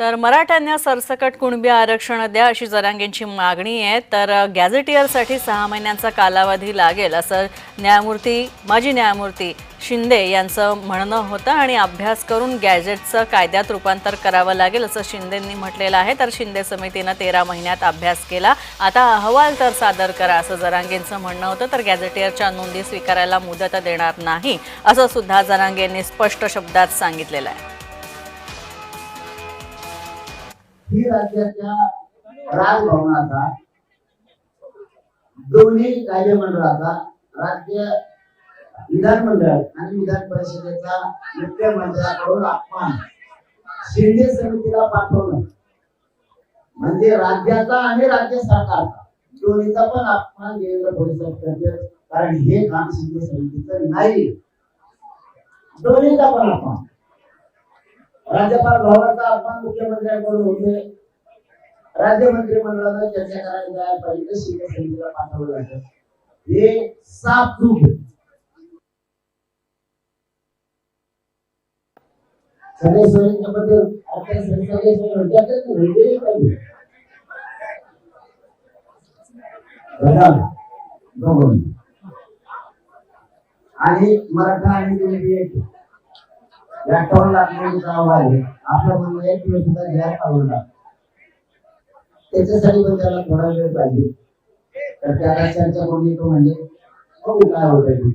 तर मराठ्यांना सरसकट कुणबी आरक्षण द्या अशी जरांगेंची मागणी आहे. तर गॅझेटियरसाठी सहा महिन्यांचा कालावधी लागेल असं न्यायमूर्ती माजी न्यायमूर्ती शिंदे यांचं म्हणणं होतं आणि अभ्यास करून गॅजेटचं कायद्यात रूपांतर करावं लागेल असं शिंदेंनी म्हटलेलं आहे. तर शिंदे समितीनं तेरा महिन्यात अभ्यास केला. आता अहवाल तर सादर करा असं जरांगेंचं म्हणणं होतं. तर गॅझेटियरच्या नोंदी स्वीकारायला मुदत देणार नाही असं सुद्धा जरांगेंनी स्पष्ट शब्दात सांगितलेलं आहे. ही राज्याच्या राजभवनाचा दोन्ही कायदेमंडळाचा राज्य विधानमंडळ आणि विधान परिषदेचा मुख्यमंत्र्याकडून अपमान शिंदे समितीला पाठवणं. म्हणजे राज्याचा आणि राज्य सरकारचा दोन्हीचा पण अपमान देवेंद्र फडणवीस करते. कारण हे काम शिंदे समितीचं नाही. दोन्हीचा पण अपमान. राज्यपाल भवनाचा अपमान मुख्यमंत्र्यांकडून होते राज्य मंत्रिमंडळानं चर्चा करायला जायला पाहिजे शिंदे समितीला पाठवलं जातं. हे साफ चूक आहे सगळे सोयीच्या बद्दल आता सगळे म्हणतात ना, पाहिजे. आणि मराठा आणि तुम्ही एक अठ्ठावन्न लाख आहे. आपलं म्हणणं एक दिवस सुद्धा जाहीर आवडला त्याच्यासाठी पण त्याला थोडा वेळ पाहिजे. तर त्याला चर्चा कोणी तो म्हणजे बघू काय होत. ते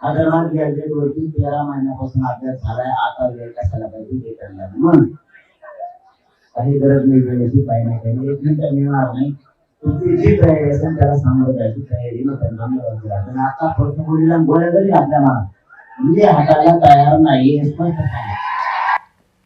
आढळवान गॅजेट वरती तेरा महिन्यापासून अभ्यास झालाय. आता वेळ कशाला पाहिजे हे करणार म्हणून. काही गरज नाही वेळेची काही नाही काही एक घंटा मिळणार नाही. तुमची जी तयारी असेल त्याला सामोरं जायची तयारी न त्यांना आता फक्त मुलीला गोळ्या जरी आपल्या मला मी हाताला तयार नाही हे स्पष्ट सांगा